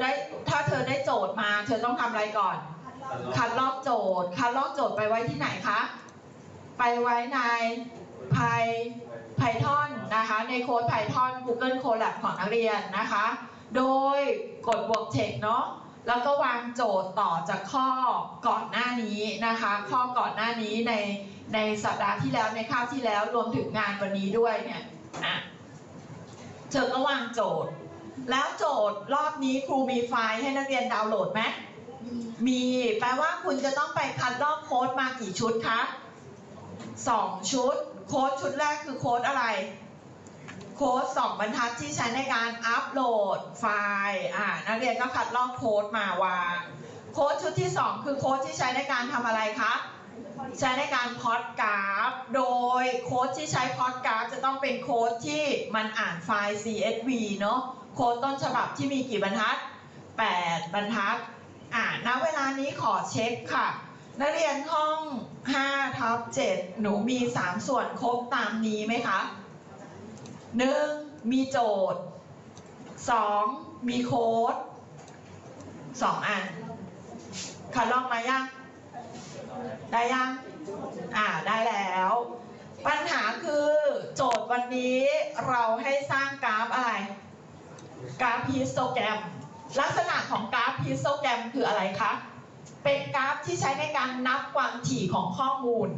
ได้ถ้าเธอได้โจทย์มาเธอต้องทำอะไรก่อน คัดลอกโจทย์ คัดลอกโจทย์ไปไว้ที่ไหนคะ ไปไว้ใน Py Python นะคะ ในโค้ด Python Google Colab ของนักเรียนนะคะ โดยกดบวกเทคเนาะแล้วก็วางโจทย์ต่อจากข้อก่อนหน้านี้นะคะ ข้อก่อนหน้านี้ในในสัปดาห์ที่แล้วในคาบที่แล้วรวมถึงงานวันนี้ด้วยเนี่ยอะเธอก็วางโจทย์ แล้วโจทย์รอบนี้ครูมีไฟล์ให้นักเรียนดาวน์โหลดไหมมี แปลว่าคุณจะต้องไปคัดลอกโค้ดมากี่ชุดคะสองชุด โค้ดชุดแรกคือโค้ดอะไร โค้ดสองบรรทัดที่ใช้ในการอัปโหลดไฟล์อ่านักเรียนก็คัดลอกโค้ดมาวางโค้ดชุดที่สองคือโค้ดที่ใช้ในการทำอะไรคะ ใช้ในการพอดกราฟ โดยโค้ดที่ใช้พอดกราฟจะต้องเป็นโค้ดที่มันอ่านไฟล์ CSV เนอะ โค้ดต้นฉบับที่มีกี่บรรทัด 8 บรรทัดอ่าณเวลานี้ขอเช็คค่ะ นักเรียนห้อง5ทับ7หนูมี 3 ส่วนครบตามนี้ไหมคะ 1. มีโจทย์ 2. มีโค้ด 2 อันคัดลอกมายัง ได้ยัง อ่าได้แล้ว ปัญหาคือโจทย์วันนี้เราให้สร้างกราฟอะไร กราฟฮิสโตแกรม ลักษณะของกราฟฮิสโตแกรมคืออะไรคะ เป็นกราฟที่ใช้ในการนับความถี่ของข้อมูล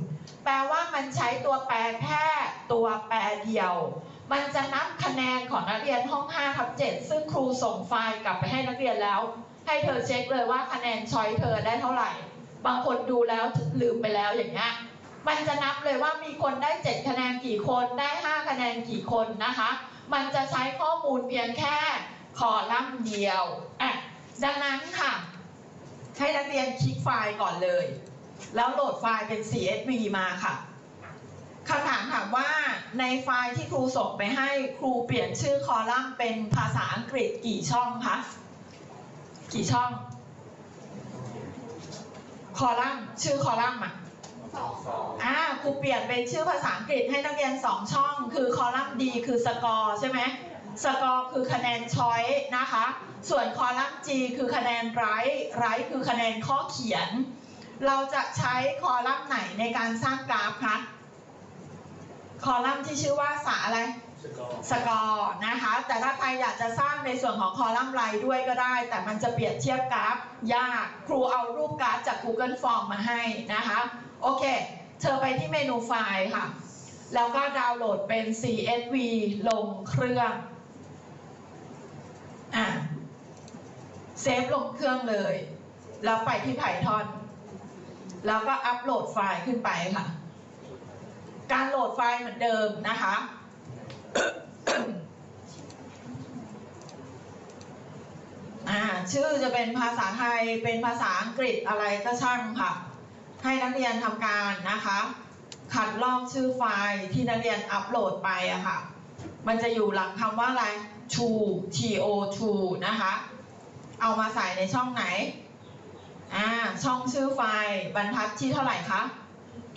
แปลว่ามันใช้ตัวแปรแค่ตัวแปรเดียว มันจะนับคะแนนของนักเรียนห้อง5ทับ7ซึ่งครูส่งไฟล์กลับไปให้นักเรียนแล้ว ให้เธอเช็คเลยว่าคะแนนชอยเธอได้เท่าไหร่ บางคนดูแล้วลืมไปแล้วอย่างเงี้ยมันจะนับเลยว่ามีคนได้ 7 คะแนนกี่คนได้ 5 คะแนนกี่คนนะคะ มันจะใช้ข้อมูลเพียงแค่คอลัมน์เดียวอะดังนั้นค่ะ ให้นักเรียนคลิกไฟล์ก่อนเลย แล้วโหลดไฟล์เป็น CSV มาค่ะคำถามถามว่าในไฟล์ที่ครูส่งไปให้ครูเปลี่ยนชื่อคอลัมน์เป็นภาษาอังกฤษกี่ช่องคะกี่ช่อง คอลัมน์ชื่อคอลัมน์อะ อ่าครูเปลี่ยนเป็นชื่อภาษาอังกฤษให้นักเรียน2ช่อง คือคอลัมน์ D คือสกอร์ใช่ไหมสกอร์คือคะแนนช้อยนะคะ ส่วนคอลัมน์ G คือคะแนนไรไรคือคะแนนข้อเขียน เราจะใช้คอลัมน์ไหนในการสร้างกราฟคะคอลัมน์ที่ชื่อว่าสาอะไรสกอร์นะคะ แต่ถ้าใครอยากจะสร้างในส่วนของคอลัมน์ไลน์ด้วยก็ได้ แต่มันจะเปรียบเทียบกราฟ ยาก ครูเอารูปกราฟจาก Google Form มาให้นะคะ โอเค เธอไปที่เมนูไฟล์ค่ะ แล้วก็ดาวน์โหลดเป็น CSV ลงเครื่องอะเซฟลงเครื่องเลย แล้วไปที่ Python แล้วก็อัปโหลดไฟล์ขึ้นไปค่ะ การโหลดไฟล์เหมือนเดิมนะคะอ่าชื่อจะเป็นภาษาไทย เป็นภาษาอังกฤษอะไรก็ช่างค่ะ ให้นักเรียนทำการนะคะขัดลอกชื่อไฟล์ที่นักเรียนอัปโหลดไปอะค่ะ มันจะอยู่หลังคำว่าอะไร to to to นะคะ เอามาใส่ในช่องไหน อ่า ช่องชื่อไฟล์บรรทัดที่เท่าไหร่คะ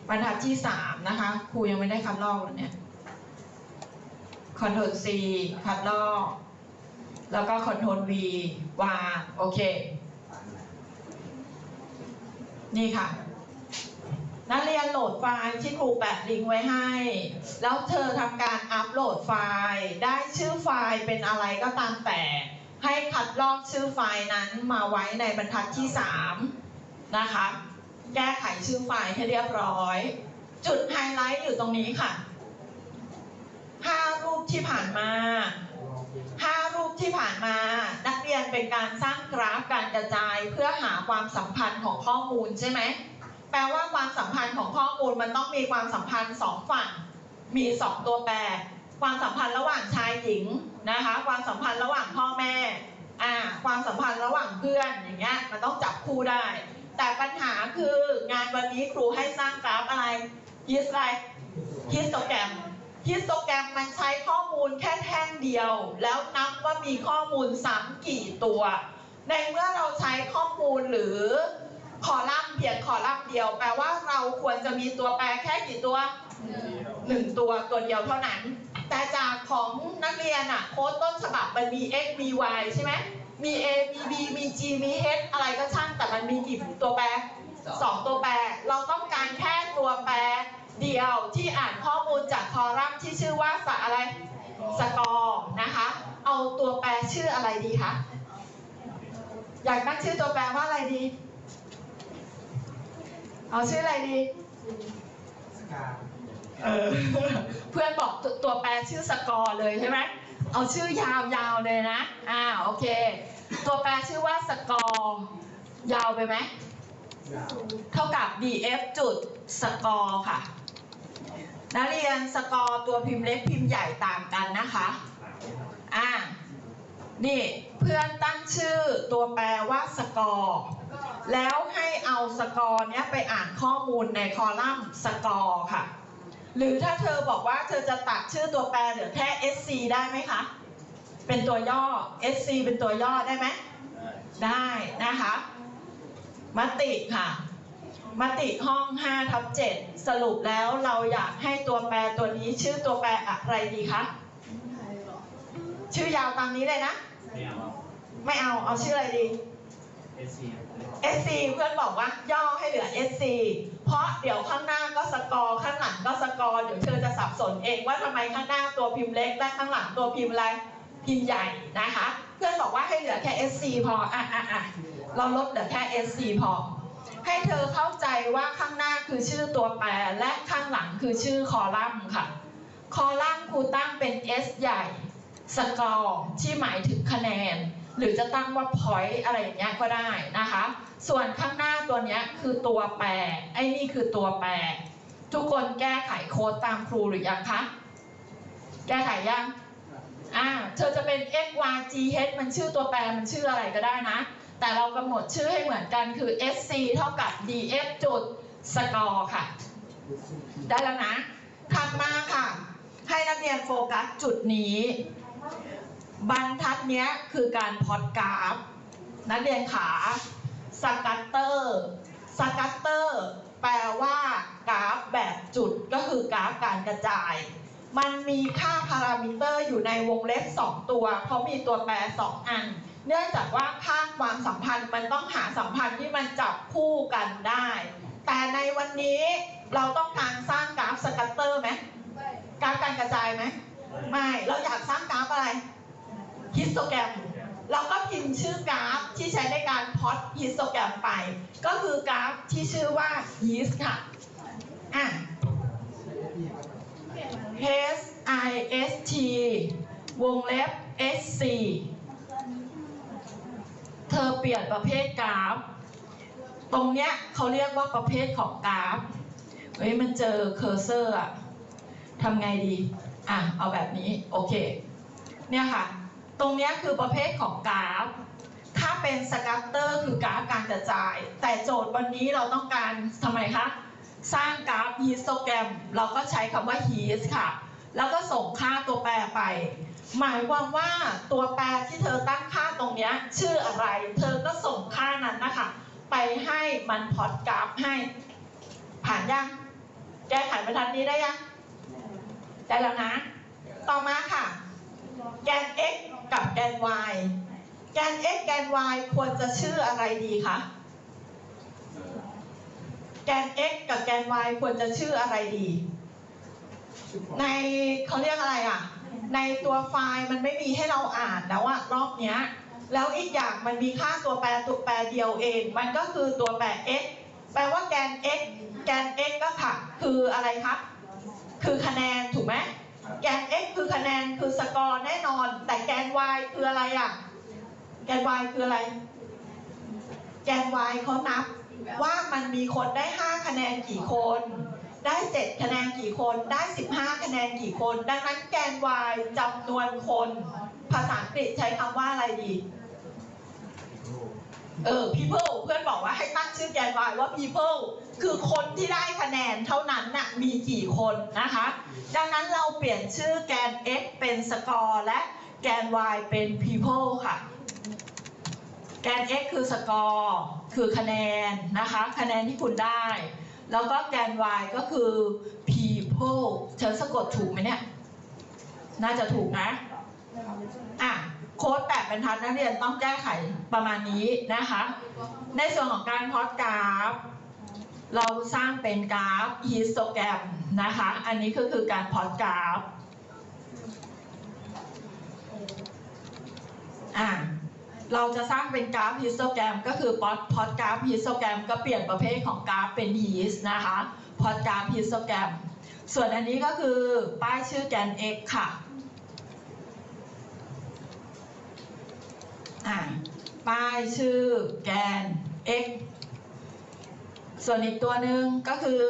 บรรทัดที่สามนะคะ ครูยังไม่ได้คัดลอกเลยเนี่ย Ctrl C คัดลอก แล้วก็ Ctrl V วาง โอเค นี่ค่ะ นักเรียนโหลดไฟล์ที่ครูแปะลิงก์ไว้ให้ แล้วเธอทำการอัปโหลดไฟล์ ได้ชื่อไฟล์เป็นอะไรก็ตามแต่ ให้คัดลอกชื่อไฟล์นั้นมาไว้ในบรรทัดที่ 3 นะคะ แก้ไขชื่อไฟล์ให้เรียบร้อย จุดไฮไลท์อยู่ตรงนี้ค่ะ 5 รูปที่ผ่านมา 5 รูปที่ผ่านมา นักเรียนเป็นการสร้างกราฟการกระจายเพื่อหาความสัมพันธ์ของข้อมูลใช่ไหม แปลว่าความสัมพันธ์ของข้อมูลมันต้องมีความสัมพันธ์สองฝั่ง มีสองตัวแปร ความสัมพันธ์ระหว่างชายหญิงนะคะ ความสัมพันธ์ระหว่างพ่อแม่อ่าความสัมพันธ์ระหว่างเพื่อนอย่างเงี้ยมันต้องจับคู่ได้ แต่ปัญหาคืองานวันนี้ครูให้สร้างกราฟอะไรฮิสอะไรฮิสโตแกรมฮิสโตแกรมมันใช้ข้อมูลแค่แท่งเดียว แล้วนับว่ามีข้อมูลซ้ำกี่ตัว ในเมื่อเราใช้ข้อมูลหรือ คอลัมน์เพียงคอลัมน์เดียว แปลว่าเราควรจะมีตัวแปรแค่กี่ตัวหนึ่งตัวตัวเดียวเท่านั้น แต่จากของนักเรียนอะโค้ดต้นฉบับมันมี x มี y ใช่ไหมมี a มี b มี g มี h อะไรก็ช่างแต่มันมีกี่ตัวแปรสองตัวแปร เราต้องการแค่ตัวแปรเดียวที่อ่านข้อมูลจากคอลัมน์ที่ชื่อว่าสะอะไรสกอร์นะคะ เอาตัวแปรชื่ออะไรดีคะอยากตั้งชื่อตัวแปรว่าอะไรดี เอาชื่ออะไรดีเออ เพื่อนบอกตัวตัวแปรชื่อสกอร์เลยใช่ไหมเอาชื่อยาวๆเลยนะ อ่าโอเค ตัวแปรชื่อว่าสกอร์ยาวไปไหมเท่ากับ df จุดสกอร์ค่ะ นักเรียนสกอร์ตัวพิมพ์เล็กพิมพ์ใหญ่ต่างกันนะคะ อ่า นี่เพื่อนตั้งชื่อตัวแปรว่าสกอร์ แล้วให้เอาสกอร์เนี้ยไปอ่านข้อมูลในคอลัมน์สกอร์ค่ะ หรือถ้าเธอบอกว่าเธอจะตัดชื่อตัวแปรเหลือแค่ SC ได้ไหมคะ เป็นตัวย่อ SC เป็นตัวย่อได้ไหม ได้นะคะมติค่ะมติห้อง5ทับ7สรุปแล้วเราอยากให้ตัวแปรตัวนี้ชื่อตัวแปรอะไรดีคะ ชื่อยาวตามนี้เลยนะ ไม่เอา ไม่เอา เอาชื่ออะไรดีเอสซี SC เพื่อนบอกว่าย่อให้เหลือ SC เพราะเดี๋ยวข้างหน้าก็สกอร์ข้างหลังก็สกอร์เดี๋ยวเธอจะสับสนเองว่าทำไมข้างหน้าตัวพิมพ์เล็กและข้างหลังตัวพิมพ์อะไรพิมพ์ใหญ่นะคะ เพื่อนบอกว่าให้เหลือแค่ SC พออะอะอะเราลดเหลือแค่ SC พอ ให้เธอเข้าใจว่าข้างหน้าคือชื่อตัวแปรและข้างหลังคือชื่อคอลัมน์ค่ะ คอลัมน์ครูตั้งเป็น S ใหญ่ สกอร์ที่หมายถึงคะแนน หรือจะตั้งว่า point อะไรอย่างเงี้ยก็ได้นะคะ ส่วนข้างหน้าตัวเนี้ยคือตัวแปร ไอ้นี่คือตัวแปร ทุกคนแก้ไขโค้ดตามครูหรือยังคะ แก้ไขยัง อ่า เธอจะเป็น x y g h มันชื่อตัวแปรมันชื่ออะไรก็ได้นะ แต่เรากำหนดชื่อให้เหมือนกันคือ sc เท่ากับ df จุด score ค่ะ ได้แล้วนะถัดมาค่ะ ให้นักเรียนโฟกัสจุดนี้ บรรทัดเนี้ยคือการพอดกราฟ นักเรียนขาสกัตเตอร์สกัตเตอร์แปลว่ากราฟแบบจุดก็คือกราฟการกระจาย มันมีค่าพารามิเตอร์อยู่ในวงเล็บ 2 ตัว เพราะมีตัวแปร 2 อัน เนื่องจากว่าค่าความสัมพันธ์มันต้องหาสัมพันธ์ที่มันจับคู่กันได้ แต่ในวันนี้เราต้องการสร้างกราฟสกัตเตอร์ไหมกราฟการกระจายไหมไม่ เราอยากสร้างกราฟอะไร ฮิสโตแกรมเราก็พิมพ์ชื่อกราฟที่ใช้ในการพอดฮิสโตแกรมไป ก็คือกราฟที่ชื่อว่า his ค่ะอะ h i s t วงเล็บ s c เธอเปลี่ยนประเภทกราฟ ตรงเนี้ยเขาเรียกว่าประเภทของกราฟ เฮ้ยมันเจอเคอร์เซอร์อะทำไงดี อะ เอาแบบนี้ โอเค เนี่ยค่ะ ตรงนี้คือประเภทของกราฟ ถ้าเป็นสกัตเตอร์คือกราฟการกระจาย แต่โจทย์วันนี้เราต้องการทำไมคะ สร้างกราฟฮิสโตแกรม เราก็ใช้คำว่า his ค่ะ แล้วก็ส่งค่าตัวแปรไป หมายความว่าตัวแปรที่เธอตั้งค่าตรงนี้ชื่ออะไร เธอก็ส่งค่านั้นนะคะ ไปให้มันพอดกราฟให้ ผ่านยัง แก้ไขบรรทัดนี้ได้ยัง ได้แล้วนะ ต่อมาค่ะ แกน x กับแกน y แกน x แกน y ควรจะชื่ออะไรดีคะ แกน x กับแกน y ควรจะชื่ออะไรดี ในเขาเรียกอะไรอะ ในตัวไฟล์มันไม่มีให้เราอ่านแล้วอะรอบเนี้ย แล้วอีกอย่างมันมีค่าตัวแปรตัวแปรเดียวเอง มันก็คือตัวแปร x แปลว่าแกน x แกน x ก็ค่ะ คืออะไรคะคือคะแนนถูกไหม คือคะแนนคือสกอร์แน่นอน แต่แกน y คืออะไรอะ แกน y คืออะไร แกน y เขานับ ว่ามันมีคนได้ 5 คะแนนกี่คน ได้ 7 คะแนนกี่คน ได้ 15 คะแนนกี่คน ดังนั้นแกน y จำนวนคน ภาษาอังกฤษใช้คำว่าอะไรดี เออ people เพื่อนบอกว่าให้ตั้งชื่อแกน y ว่า people คือคนที่ได้คะแนนเท่านั้นน่ะมีกี่คนนะคะ ดังนั้นเราเปลี่ยนชื่อแกน x เป็นสกอร์และแกน y เป็น people ค่ะ แกน x คือสกอร์คือคะแนนนะคะ คะแนนที่คุณได้ แล้วก็แกน y ก็คือ people เธอสะกดถูกไหมเนี่ย น่าจะถูกนะ อะ โค้ดแปดบรรทัดนักเรียนต้องแก้ไขประมาณนี้นะคะ ในส่วนของการพอตกราฟ เราสร้างเป็นกราฟฮิสโตแกรมนะคะ อันนี้ก็คือการพอตกราฟอะเราจะสร้างเป็นกราฟฮิสโตแกรมก็คือพอตพอตกราฟฮิสโตแกรมก็เปลี่ยนประเภทของกราฟเป็นฮีสนะคะพล็อตกราฟฮิสโตแกรมส่วนอันนี้ก็คือป้ายชื่อแกน x ค่ะ อ่าป้ายชื่อแกน x ส่วนอีกตัวหนึ่งก็คือ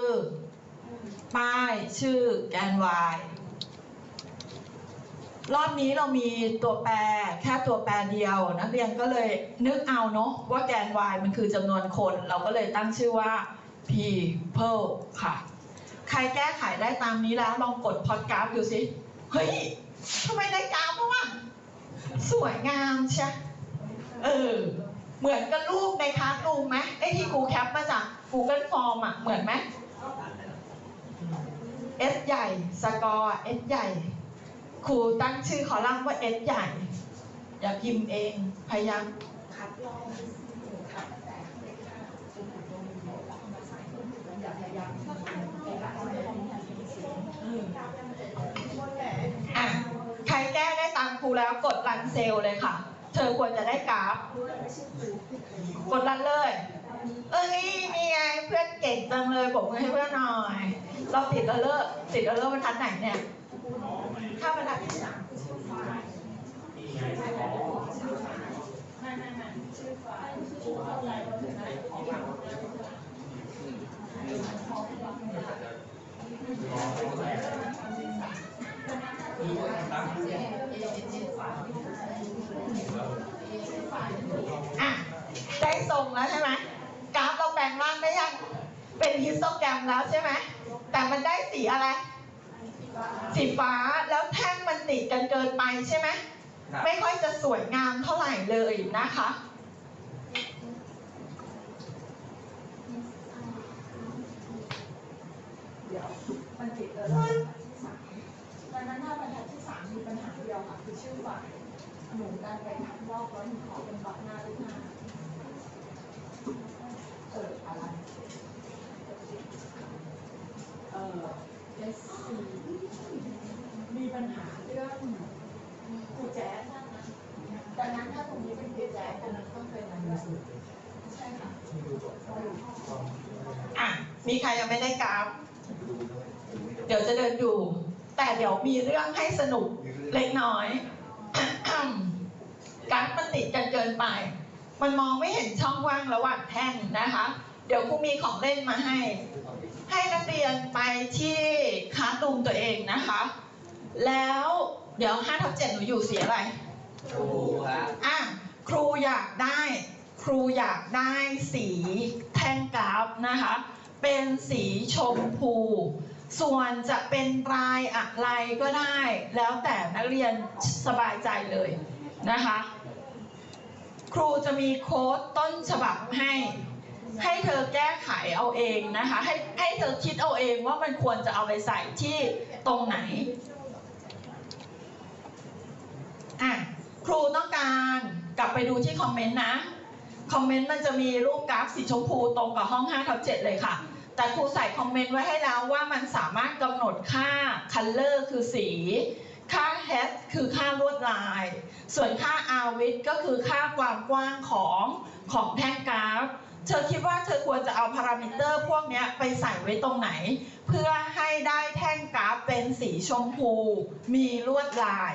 ป้ายชื่อแกน y รอบนี้เรามีตัวแปรแค่ตัวแปรเดียว นักเรียนก็เลยนึกเอาเนาะว่าแกน y มันคือจำนวนคน เราก็เลยตั้งชื่อว่า people ค่ะ ใครแก้ไขได้ตามนี้แล้ว ลองกดพอดกราฟดูสิ เฮ้ยทำไมได้กราฟวะสวยงามใช่ เออ เหมือนกับรูปในคลาสรูมไหมไอ้ที่ครูแคปมาจาก Google Form อะ เหมือนไหม S ใหญ่ สกอร์ S ใหญ่ ครูตั้งชื่อคอลัมน์ว่า S ใหญ่ อย่าพิมพ์เอง พยายามคัดลอกคัดแต่อย่าพยายามอะ ใครแก้ได้ตามครูแล้วกดรันเซลเลยค่ะ เธอควรจะได้กราฟกดรันเลย เอ้ยนี่ไงเพื่อนเก่งจังเลยผมให้เพื่อนหน่อย เราติดแล้วเลิกติดแล้วเลิกบรรทัดไหนเนี่ยถ้าบรรทัดที่สามชื่อไม่ไม่ไม่ชื่อฟล์ชื่อฟล์อะไรเราถึงไหม อะได้ทรงแล้วใช่ไหมกราฟเราแปลงร่างได้ยัง เป็นฮิสโตแกรมแล้วใช่ไหมแต่มันได้สีอะไร สีฟ้าแล้วแท่งมันติดกันเกินไปใช่ไหมไม่ค่อยจะสวยงามเท่าไหร่เลยนะคะเดี๋ยวมันติดเออแล้วที่สามดังนั้นถ้าบรรทัดที่สามมีปัญหาเดียวค่ะคือชื่อฝ่าย หนูการไปทำรอบแล้วหนูขอเป็นบัตรหน้าด้วยน้าเอออะไรเออ S C มีปัญหาเรื่องครูแจ๊สดังนั้นถ้าตรงนี้เป็นครูแจ๊สตรงนั้นต้องเป็นอะไรใช่ค่ะอะ มีใครยังไม่ได้กราฟ เดี๋ยวจะเดินดู แต่เดี๋ยวมีเรื่องให้สนุกเล็กน้อย กราฟมันติดกันเกินไป มันมองไม่เห็นช่องว่างระหว่างแท่งนะคะ เดี๋ยวครูมีของเล่นมาให้ ให้นักเรียนไปที่คลาสรูมตัวเองนะคะ แล้วเดี๋ยว5ทับ7หนูอยู่สีอะไรครูครับอะครูอยากได้ ครูอยากได้สีแท่งกราฟนะคะ เป็นสีชมพู ส่วนจะเป็นลายอะไรก็ได้ แล้วแต่นักเรียนสบายใจเลยนะคะ ครูจะมีโค้ดต้นฉบับให้ ให้เธอแก้ไขเอาเองนะคะ ให้ให้เธอคิดเอาเองว่ามันควรจะเอาไปใส่ที่ตรงไหนอะครูต้องการกลับไปดูที่คอมเมนต์นะ คอมเมนต์มันจะมีรูปกราฟสีชมพูตรงกับห้อง5ทับ7เลยค่ะ แต่ครูใส่คอมเมนต์ไว้ให้แล้วว่ามันสามารถกำหนดค่า color คือสี ค่า h คือค่าลวดลาย ส่วนค่า r w i d ก็คือค่าความกว้างของของแท่งกราฟ เธอคิดว่าเธอควรจะเอาพารามิเตอร์พวกนี้ไปใส่ไว้ตรงไหน เพื่อให้ได้แท่งกราฟเป็นสีชมพู มีลวดลาย